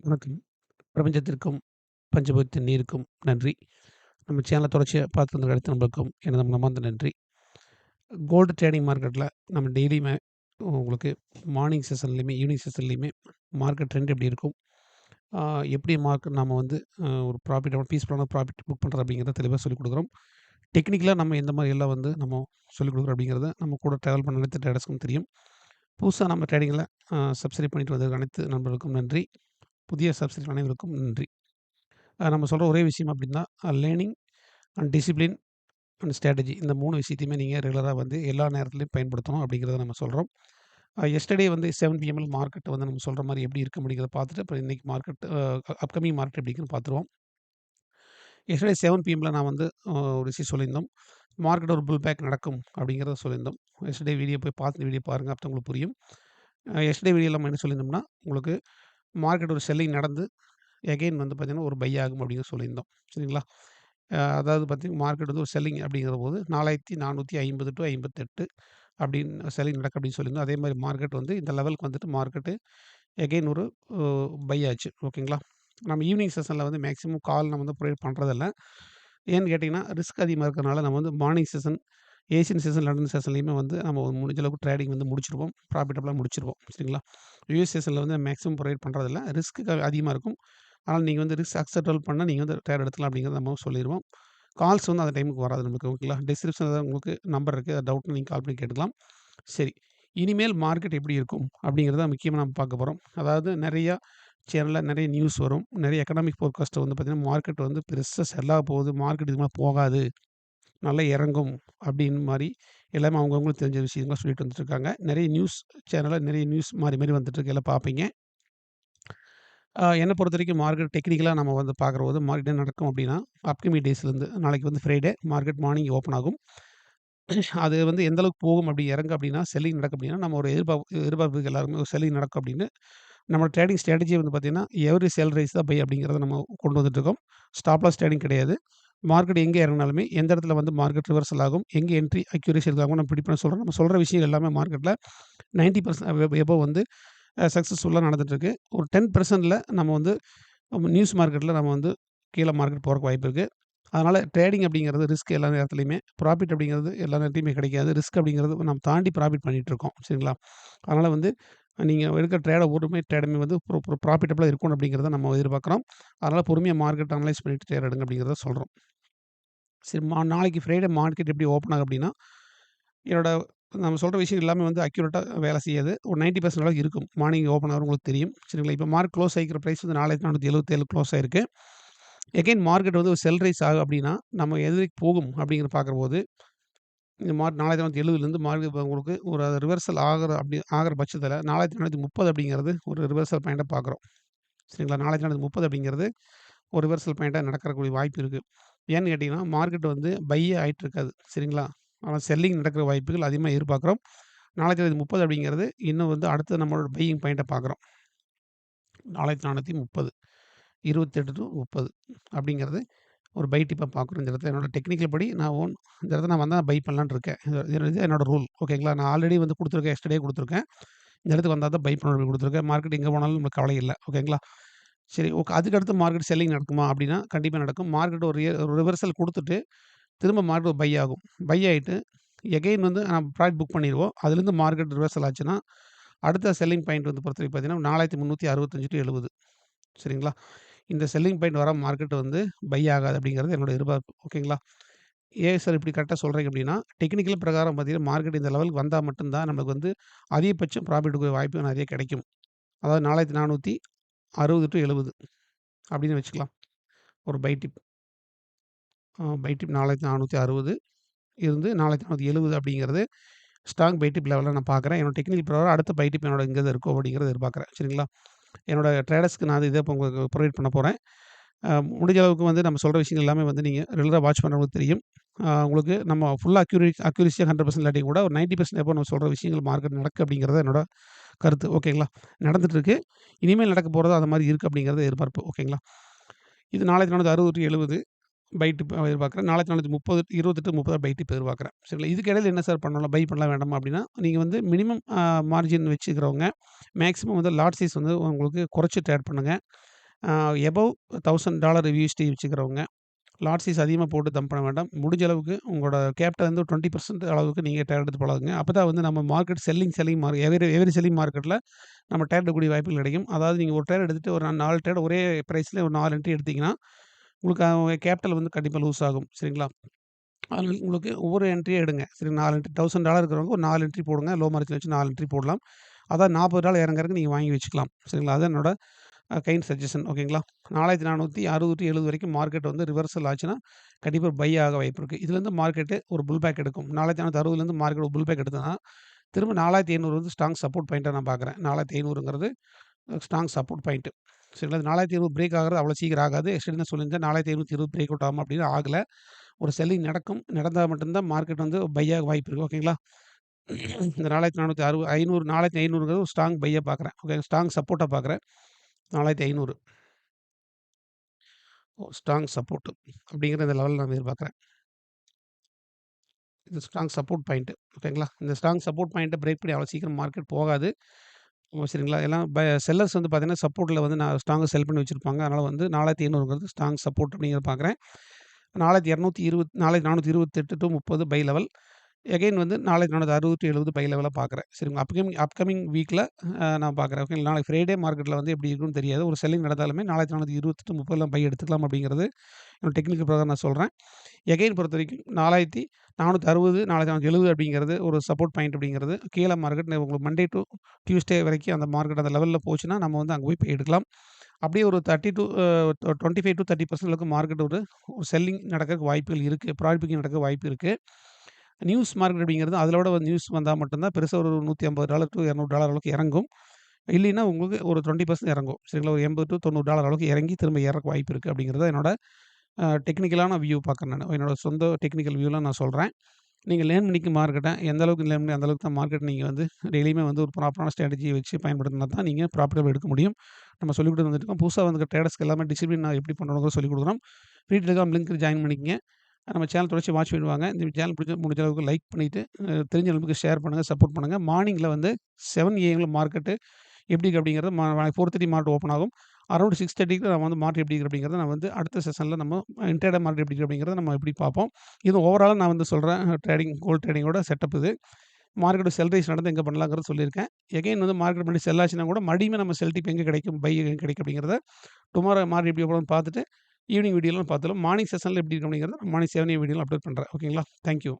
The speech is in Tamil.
வணக்கம். பிரபஞ்சத்திற்கும், பஞ்சபூதத்தின் நீருக்கும் நன்றி. நம்ம சேனலை தொடர்ச்சியாக பார்த்து வந்து அனைத்து நம்மளுக்கும் எனது மனமார்ந்த நன்றி. கோல்டு ட்ரேடிங் மார்க்கெட்டில் நம்ம டெய்லியுமே உங்களுக்கு மார்னிங் செஷன்லேயுமே ஈவினிங் செஷன்லேயுமே மார்க்கெட் ட்ரெண்ட் எப்படி இருக்கும்? எப்படி மார்க்கெட் நம்ம வந்து ஒரு ப்ராஃபிட் பீஸ்ஃபுல்லான ப்ராஃபிட் புக் பண்ணுறோம் அப்படிங்கிறத தெளிவாக சொல்லிக் கொடுக்குறோம் டெக்னிக்கலாக நம்ம எந்த மாதிரி எல்லாம் வந்து நம்ம சொல்லிக் கொடுக்குறோம் அப்படிங்கிறத நம்ம கூட ட்ராவல் பண்ண அனைத்து ட்ரேடர்ஸ்க்கும் தெரியும். புதுசாக நம்ம ட்ரேடிங்கில் அ சப்ஸ்கிரைப் பண்ணிட்டு வந்திருக்க அனைத்து நண்பர்களுக்கும் நன்றி. புதிய சப்ஸ்கிரைப் அனைவருக்கும் நன்றி. நம்ம சொல்கிற ஒரே விஷயம் அப்படின்னா, learning and discipline and strategy இந்த மூணு விஷயத்தையுமே நீங்கள் ரெகுலராக வந்து எல்லா நேரத்துலையும் பயன்படுத்தணும் அப்படிங்கிறத நம்ம சொல்கிறோம் எஸ்டர்டே வந்து செவன் பிஎம்எல் மார்க்கெட் வந்து நம்ம சொல்கிற மாதிரி எப்படி இருக்க முடியுங்கிறத பார்த்துட்டு, அப்புறம் இன்றைக்கி மார்க்கெட் அப்கமிங் மார்க்கெட் எப்படிங்கன்னு பார்த்துருவோம். எஸ்டர்டே செவன் பிஎம்மில் நான் வந்து ஒரு விஷயம் சொல்லியிருந்தோம். மார்க்கெட் ஒரு புல் பேக் நடக்கும் அப்படிங்கிறத சொல்லியிருந்தோம். எஸ்டர்டே வீடியோ போய் பார்த்து வீடியோ பாருங்கள் அப்பதான் உங்களுக்கு புரியும். எஸ்டர்டே வீடியோ நம்ம என்ன சொல்லியிருந்தோம்னா, உங்களுக்கு மார்க்கெட் ஒரு செல்லிங் நடந்து எகைன் வந்து பார்த்தீங்கன்னா, ஒரு பை ஆகும் அப்படின்னு சொல்லியிருந்தோம். சரிங்களா? அதாவது பார்த்தீங்கன்னா, மார்க்கெட் வந்து ஒரு செல்லிங் அப்படிங்குறபோது நாலாயிரத்தி நானூற்றி ஐம்பது டு ஐம்பத்தெட்டு அப்படின்னு செல்லிங் நடக்கும் அப்படின்னு சொல்லியிருந்தோம். அதே மாதிரி மார்க்கெட் வந்து இந்த லெவலுக்கு வந்துட்டு மார்க்கெட்டு எகைன் ஒரு பை ஆச்சு. ஓகேங்களா? நம்ம ஈவினிங் செஷனில் வந்து மேக்ஸிமம் கால் நம்ம வந்து ப்ரொவைட் பண்ணுறதில்ல ஏன்னு கேட்டிங்கன்னா ரிஸ்க் அதிகமாக இருக்கிறனால நம்ம வந்து morning session, Asian season London சீசன்லையுமே வந்து நம்ம முடிஞ்ச அளவுக்கு ட்ரேடிங் வந்து முடிச்சிருவோம் ப்ராஃபிட்டபுளாக முடிச்சிருவோம் சரிங்களா? யூஎஸ் சீசனில் வந்து மேக்ஸிமம் ப்ரொவைட் பண்ணுறதில்ல ரிஸ்க் அதிகமாக இருக்கும். ஆனால் நீங்கள் வந்து ரிஸ்க் அக்செப்டபிள் பண்ணால் நீங்கள் வந்து ட்ரேட் எடுத்துக்கலாம் அப்படிங்கிறத நம்ம சொல்லிடுவோம் கால்ஸ் வந்து அந்த டைமுக்கு வராது நமக்கு. ஓகேங்களா? டிஸ்கிரிப்ஷனில் தான் உங்களுக்கு நம்பர் இருக்குது அதை டவுட்னா நீங்கள் கால் பண்ணி கேட்டுக்கலாம். சரி. இனிமேல் மார்க்கெட் எப்படி இருக்கும்? அப்படிங்கிறத முக்கியமாக நம்ம பார்க்க போகிறோம் அதாவது நிறையா சேனலில் நிறைய நியூஸ் வரும். நிறைய எக்கனாமிக் ஃபோர்காஸ்ட்டை வந்து பார்த்திங்கன்னா மார்க்கெட் வந்து பெருசாக செல்லாக போகுது. மார்க்கெட் இதுக்கு போகாது. நல்லா இறங்கும் அப்படின்னு மாதிரி எல்லாமே அவங்கவுங்களுக்கு தெரிஞ்ச விஷயங்கள சொல்லிட்டு வந்துட்டுருக்காங்க நிறைய நியூஸ் சேனலில் நிறைய நியூஸ் மாறி மாறி வந்துட்டுருக்கு எல்லாம் பார்ப்பீங்க. என்னை பொறுத்த வரைக்கும் மார்க்கெட் டெக்னிக்கலாக நம்ம வந்து பார்க்குறபோது மார்க்கெட் என்ன நடக்கும் அப்படின்னா, அப்கமிங் டேஸ்லேருந்து நாளைக்கு வந்து ஃப்ரைடே மார்க்கெட் மார்னிங் ஓப்பன் ஆகும். அது வந்து எந்த அளவுக்கு போகும் அப்படி இறங்கும் அப்படின்னா, செல்லிங் நடக்கும் அப்படின்னா, நம்ம ஒரு எதிர்பார்ப்பு எதிர்பார்ப்புக்கு எல்லாருமே ஒரு செல்லிங் நடக்கும் அப்படின்னு, நம்ம ட்ரேடிங் ஸ்ட்ராட்டஜி வந்து பார்த்திங்கன்னா எவரி செல் ரைஸ் தான் பை அப்படிங்கிறத நம்ம கொண்டு வந்துட்டுருக்கோம். ஸ்டாப்லாஸ் ட்ரேடிங் கிடையாது. மார்க்கெட் எங்கே இறங்குனாலுமே, எந்த இடத்துல வந்து மார்க்கெட் ரிவர்சல் ஆகும், எங்கே என்ட்ரி அக்யூரேசி இருக்காங்க நம்ம ப்ரிடிக்ட் பண்ண சொல்றோம். நம்ம சொல்கிற விஷயம் எல்லாமே மார்க்கெட்ல 90% எபோ வந்து சக்ஸஸ்ஃபுல்லாக நடந்துகிட்ருக்கு நடந்துட்டுருக்கு. ஒரு டென் பர்சன்டில் நம்ம வந்து நியூஸ் மார்க்கெட்டில் நம்ம வந்து கீழே மார்க்கெட் போகிறக்கு வாய்ப்பு இருக்குது அதனால் ட்ரேடிங் அப்படிங்கிறது ரிஸ்க் எல்லா நேரத்துலையுமே ப்ராஃபிட் அப்படிங்கிறது எல்லா நேரத்துலையுமே கிடைக்காது. ரிஸ்க் அப்படிங்கிறது நம்ம தாண்டி ப்ராஃபிட் பண்ணிகிட்ருக்கோம் சரிங்களா? அதனால் வந்து நீங்கள் எடுக்கிற ட்ரேடை ஒருமே ட்ரேடுமே வந்து ப்ரொ ப்ராஃபிட்டபுளாக இருக்கணும் அப்படிங்கிறத நம்ம எதிர்பார்க்குறோம். அதனால் பொறுமையாக மார்க்கெட் அனலைஸ் பண்ணிட்டு ட்ரேட் எடுங்க அப்படிங்கிறத சொல்கிறோம் சரி மா நாளைக்கு ஃப்ரைடே மார்க்கெட் எப்படி ஓப்பன் ஆகும் அப்படின்னா, என்னோட நம்ம சொல்கிற விஷயம் எல்லாமே வந்து அக்யூரேட்டாக வேலை செய்யாது. ஒரு 90% அளவுக்கு இருக்கும். மார்னிங் ஓப்பன் ஆகும் உங்களுக்கு தெரியும். சரிங்களா? இப்போ மார்க் க்ளோஸ் ஆகிக்கிற ப்ரைஸ் வந்து 4477 க்ளோஸ் ஆயிருக்கு. எகைன் மார்க்கெட் வந்து ஒரு செல் ரைஸ் ஆகும் அப்படின்னா, நம்ம எது வரைக்கும் போகும் அப்படிங்கிறத பார்க்குறபோது, இந்த மார்க் 4470லேருந்து மார்க்கெட் உங்களுக்கு ஒரு ரிவர்சல் ஆகிற அப்படி ஆகிற பட்சத்தில் நாலாயிரத்தி பட்சத்தில 4430 அப்படிங்கிறது ஒரு ரிவர்சல் பாயிண்ட்டை பார்க்குறோம். சரிங்களா? 4430 அப்படிங்கிறது ஒரு ரிவர்சல் பாயிண்ட்டாக நடக்கக்கூடிய வாய்ப்பு இருக்குது ஏன்னு கேட்டிங்கன்னா மார்க்கெட் வந்து பையே ஆகிட்டு இருக்காது. சரிங்களா? ஆனால் செல்லிங் நடக்கிற வாய்ப்புகள் அதிகமாக எதிர்பார்க்குறோம். 4430 அப்படிங்கிறது இன்னும் வந்து அடுத்து நம்மளோட பையிங் பாயிண்ட்டை பார்க்குறோம். நாலாயிரத்தி நானூற்றி முப்பது இருபத்தெட்டு டு முப்பது அப்படிங்கிறது ஒரு பை இப்போ பார்க்குறோம் இந்த இடத்துல. என்னோட டெக்னிக்கல் படி நான் ஓன் இந்த இடத்துல நான் வந்தால் பை பண்ணலான்னு இருக்கேன். இது என்னோடய என்னோட ரூல். ஓகேங்களா? நான் ஆல்ரெடி வந்து கொடுத்துருக்கேன் எஸ்டர்டே கொடுத்துருக்கேன் இந்த இடத்துக்கு வந்தால் தான் பை பண்ண கொடுத்துருக்கேன் மார்க்கெட் எங்கே போனாலும் நம்மளுக்கு கவலை இல்லை ஓகேங்களா? சரி ஓகே. அதுக்கு அடுத்து மார்க்கெட் செல்லிங் நடக்குமா அப்படின்னா, கண்டிப்பாக நடக்கும். மார்க்கெட் ஒரு ரிவர்சல் கொடுத்துட்டு திரும்ப மார்க்கெட் பை ஆகும். பை ஆகிட்டு எகைன் வந்து நம்ம ப்ராடக்ட் புக் பண்ணிடுவோம் அதுலேருந்து மார்க்கெட் ரிவர்சல் ஆச்சுன்னா, அடுத்த செல்லிங் பாயிண்ட் வந்து பொறுத்தவரைக்கும் பார்த்தீங்கன்னா, நாலாயிரத்தி முந்நூற்றி அறுபத்தஞ்சு டு எழுபது சரிங்களா? இந்த செல்லிங் பாயிண்ட் வர மார்க்கெட் வந்து பை ஆகாது அப்படிங்கிறது என்னோட எதிர்பார்ப்பு. ஓகேங்களா? ஏன் சார் இப்படி கரெக்டாக சொல்கிறீங்க அப்படின்னா, டெக்னிக்கல் பிரகாரம் பார்த்தீங்கன்னா, மார்க்கெட் இந்த லெவலுக்கு வந்தால் மட்டும் தான் நமக்கு வந்து அதிகபட்சம் ப்ராஃபிட்டுக்கு வாய்ப்பு நிறைய கிடைக்கும். அதாவது நாலாயிரத்து நானூற்றி அறுபது டு எழுபது அப்படின்னு வச்சுக்கலாம். ஒரு பை டிப். பை டிப் 4460 இருந்து 4470 அப்படிங்கிறது ஸ்ட்ராங் பை டிப் லெவலில் நான் பார்க்குறேன். என்னோட டெக்னிக்கல் பிரகாரம் அடுத்த பை டிப் என்னோட இங்கே இருக்கும் அப்படிங்கிறத எதிர்பார்க்குறேன். சரிங்களா? என்னோடய ட்ரேடர்ஸ்க்கு நான் இதை இப்போ உங்களுக்கு ப்ரொவைட் பண்ண போகிறேன் முடிஞ்ச அளவுக்கு வந்து நம்ம சொல்கிற விஷயங்கள் எல்லாமே வந்து நீங்கள் ரெகுலராக வாட்ச் பண்றவங்களுக்கு தெரியும். உங்களுக்கு நம்ம ஃபுல்லாக அக்யூரி அக்யூரிசியாக ஹண்ட்ரட் பர்சன்ட் இல்லாட்டி கூட ஒரு நைன்ட்டி பர்சன்ட் எப்போ நம்ம சொல்கிற விஷயங்கள் மார்க்கெட் நடக்கு அப்படிங்கிறது என்னோட கருத்து. ஓகேங்களா? நடந்துட்டுருக்கு இனிமேல் நடக்க போகிறதோ அது மாதிரி இருக்குது அப்படிங்கிறது எதிர்பார்ப்பு. ஓகேங்களா? இது 4460 டூ பைட்டு எதிர்பார்க்குறேன் நாலாயிரத்தி நானூற்றி முப்பது இருபத்தெட்டு முப்பது பைட்டு இப்போ எதிர்பார்க்குறேன். சரிங்களா? இதுக்கு இடையில என்ன சார் பண்ணலாம்? பை பண்ணலாம் வேண்டாமா அப்படின்னா, நீங்கள் வந்து மினிமம் மார்ஜின் வச்சுக்கிறவங்க, மேக்ஸிமம் வந்து லாட் சைஸ் வந்து உங்களுக்கு குறைச்சி ட்ரேட் பண்ணுங்கள் எபவ் தௌசண்ட் டாலர் விஎஸ்டி வச்சுக்கிறவங்க லாட் சைஸ் அதிகமாக போட்டு தம் பண்ண வேண்டாம் முடிஞ்ச அளவுக்கு உங்களோட கேப்டை வந்து டுவெண்ட்டி பர்சன்ட் அளவுக்கு நீங்கள் டேர் எடுத்து பழகுங்க அப்போ தான் வந்து நம்ம market selling selling mark every every selling மார்க்கெட்டில் நம்ம டேர் எடுக்கக்கூடிய வாய்ப்புகள் கிடைக்கும் அதாவது நீங்கள் ஒரு டேர் எடுத்துகிட்டு ஒரு நாலு டேர் ஒரே ப்ரைஸில் ஒரு நாலு என்ட்ரி எடுத்திங்கன்னா உங்களுக்கு கேபிட்டல் வந்து கண்டிப்பாக லூஸ் ஆகும். சரிங்களா? அதனால் உங்களுக்கு ஒவ்வொரு என்ட்ரியும் எடுங்க. சரி நாலு என்ட்ரி தௌசண்ட் டாலர் இருக்கிறவங்க ஒரு நாலு என்ட்ரி போடுங்க. லோ மார்ஜின் வச்சு நாலு என்ட்ரி போடலாம். அதான் நாற்பது டாலர் இறங்குறதுக்கு நீங்கள் வாங்கி வச்சுக்கலாம். சரிங்களா? அதான் என்னோட கைண்ட் சஜஷன் ஓகேங்களா? நாலாயிரத்தி நானூற்றி அறுபது எழுபது வரைக்கும் மார்க்கெட் வந்து ரிவர்சல் ஆச்சுன்னா கண்டிப்பாக பை ஆக வாய்ப்பு இருக்குது இதுலேருந்து மார்க்கெட்டு ஒரு புல் பேக் எடுக்கும். நாலாயிரத்தி நானூற்றி அறுபதுலேருந்து மார்க்கெட் ஒரு புல் பேக் எடுத்ததுன்னா திரும்ப நாலாயிரத்தி ஐநூறு வந்து ஸ்ட்ராங் சப்போர்ட் பாயிண்ட்டாக நான் பார்க்குறேன் நாலாயிரத்தி ஐநூறுங்கிறது ஸ்ட்ராங் சப்போர்ட் பாயிண்ட்டு சரிங்களா? நாலாயிரத்தி இருபது பிரேக் ஆகிறது அவ்வளோ சீக்கிரம் ஆகாது. எக்ஸ்டெண்ட் சொல்லியிருந்தேன்? நாலாயிரத்தி ஐநூற்றி இருபது பிரேக் அவுட் ஆகும் அப்படின்னு ஆகலை. ஒரு செல்லிங் நடக்கும். நடந்தால் மட்டும்தான் மார்க்கெட் வந்து பையாக வாய்ப்பு இருக்குது ஓகேங்களா இந்த நாலாயிரத்தி நானூற்றி அறுபது ஐநூறு நாலாயிரத்தி ஐநூறுங்கிறது ஒரு ஸ்ட்ராங் பையாக பார்க்குறேன் ஓகே ஸ்ட்ராங் சப்போர்ட்டாக பார்க்குறேன் நாலாயிரத்தி ஐநூறு. ஸ்ட்ராங் சப்போர்ட்டு அப்படிங்கிற இந்த லெவலில் நான் எதிர்பார்க்குறேன். இது ஸ்ட்ராங் சப்போர்ட் பாயிண்ட்டு ஓகேங்களா இந்த ஸ்ட்ராங் சப்போர்ட் பாயிண்ட்டை பிரேக் பண்ணி அவ்வளோ சீக்கிரம் மார்க்கெட் போகாது. சரிங்களா. எல்லாம் ப செல்லர்ஸ் வந்து பார்த்தீங்கன்னா சப்போர்ட்டில் வந்து நான் ஸ்ட்ராங்காக செல் பண்ணி வச்சுருப்பாங்க. அதனால் வந்து நாலாயிரத்தி ஐநூறுங்கிறது ஸ்ட்ராங் சப்போர்ட் அப்படிங்கிறத பார்க்குறேன் நாலாயிரத்தி இரநூத்தி இருபத் நாலாயிரத்தி நானூற்றி இருபத்தெட்டு டு முப்பது பை லெவல் எகைன் வந்து நாளைக்கு நானூற்றி அறுபத்தி எழுபது பை லெவலில் பார்க்குறேன் சரிங்களா அப்கமிங் அப்கமிங் வீக்கில் நான் பார்க்குறேன் ஓகே நாளைக்கு ஃப்ரைடே மார்க்கெட்டில் வந்து எப்படி இருக்குன்னு தெரியாது. ஒரு செல்லிங் நடந்தாலுமே நாலாயிரத்தி நானூற்றி இருபத்தெட்டு முப்பதுலாம் பை எடுத்துக்கலாம் அப்படிங்கிறது என்னோட டெக்னிக்கல் பிரகாரம் நான் சொல்கிறேன் எகைன் பொறுத்த வரைக்கும் நாலாயிரத்தி நானூற்றி அறுபது நாலாயிரத்தி நானூற்றி எழுபது அப்படிங்கிறது ஒரு சப்போர்ட் பாயிண்ட் அப்படிங்கிறது கீழே மார்க்கெட் உங்களுக்கு மண்டே டு டியூஸ்டே வரைக்கும் அந்த மார்க்கெட் அந்த லெவலில் போச்சுன்னா நம்ம வந்து அங்கே போய் போய் எடுக்கலாம். அப்படியே ஒரு thirty to twenty five to thirty percent அளவுக்கு மார்க்கெட் ஒரு செல்லிங் நடக்கிறதுக்கு வாய்ப்புகள் இருக்குது ப்ராஃபிட் நடக்க வாய்ப்பு இருக்குது நியூஸ் மார்க்கெட் அப்படிங்கிறது அதிலோட வந்து நியூஸ் வந்தால் மட்டும்தான் பெருசாக ஒரு நூற்றி ஐம்பது டாலர் டு இரநூறு டாலர் அளவுக்கு இறங்கும். இல்லைன்னா உங்களுக்கு ஒரு டுவெண்ட்டி பர்சன்ட் இறங்கும். சரிங்களா? ஒரு எண்பது டு தொண்ணூறு டாலர் அளவுக்கு இறங்கி திரும்ப இறக்க வாய்ப்பு இருக்குது அப்படிங்கிறத என்னோட டெக்னிக்கலான வியூ பார்க்குறேன் நான். என்னோட சொந்த டெக்னிக்கல் வியூலாம் நான் சொல்கிறேன் நீங்கள் லேர்ன் பண்ணிக்க மார்க்கெட்டை எந்த அளவுக்கு லேர்ன் பண்ணி அந்த அளவுக்கு தான் மார்க்கெட் நீங்கள் வந்து டெய்லியுமே வந்து ஒரு ப்ராப்பரான ஸ்ட்ராட்டஜி வச்சு பயன்படுத்தினா தான் நீங்கள் ப்ராஃபிட்டபிள் எடுக்க முடியும். நம்ம சொல்லிக் கொடுத்து வந்துருக்கோம் புதுசாக வந்து ட்ரேடர்ஸ்க்கு எல்லாமே டிசிப்ளின் நான் எப்படி பண்ணணுங்கிற சொல்லிக் கொடுக்குறோம். ஃப்ரீ டெலிகாம் லிங்க் ஜாயின் பண்ணிக்கங்க. நம்ம சேனல் தொடர்ச்சி வாட்ச் பண்ணுவாங்க இந்த சேனல் பிடிச்ச முடிஞ்ச அளவுக்கு லைக் பண்ணிவிட்டு தெரிஞ்ச அளவுக்கு ஷேர் பண்ணுங்கள் சப்போர்ட் பண்ணுங்கள் மார்னிங்கில் வந்து செவன் ஏஎம்ல மார்க்கெட்டு எப்படி இருக்கு அப்படிங்கிறது மா ஃபோர் தேர்ட்டி மார்க்கெட் ஓப்பன் ஆகும். அரௌண்ட் சிக்ஸ் தேர்ட்டிக்கு நம்ம வந்து மார்க் எப்படி அப்படிங்கிறத நான் வந்து அடுத்த செஷனில் நம்ம இன்ட்ரேட மார்க் எப்படி அப்படிங்கிறத நம்ம எப்படி பார்ப்போம். இது ஓவராலாக நான் வந்து சொல்கிறேன் ட்ரேடிங் கோல்ட் ட்ரேடிங்கோட செட்டப் இது. மார்க்கெட் செல் நடந்து எங்கே பண்ணலாங்கிறது சொல்லியிருக்கேன். எகைன் வந்து மார்க்கெட் பண்ணி செல் ஆச்சுன்னா கூட மறுபடியும் நம்ம செல்டிப் எங்கே கிடைக்கும் பை எங்கே கிடைக்கும் அப்படிங்கிறத டுமாரோ மார்க் எப்படி போகணும்னு பார்த்துட்டு ஈவினிங் வீடியோலாம் பார்த்தாலும் மார்னிங் செஷனில் எப்படி இருக்கும் அப்படிங்கிறத மார்னிங் செவன் வீடியோலாம் அப்லோட் பண்ணுறேன் ஓகேங்களா தேங்க்யூ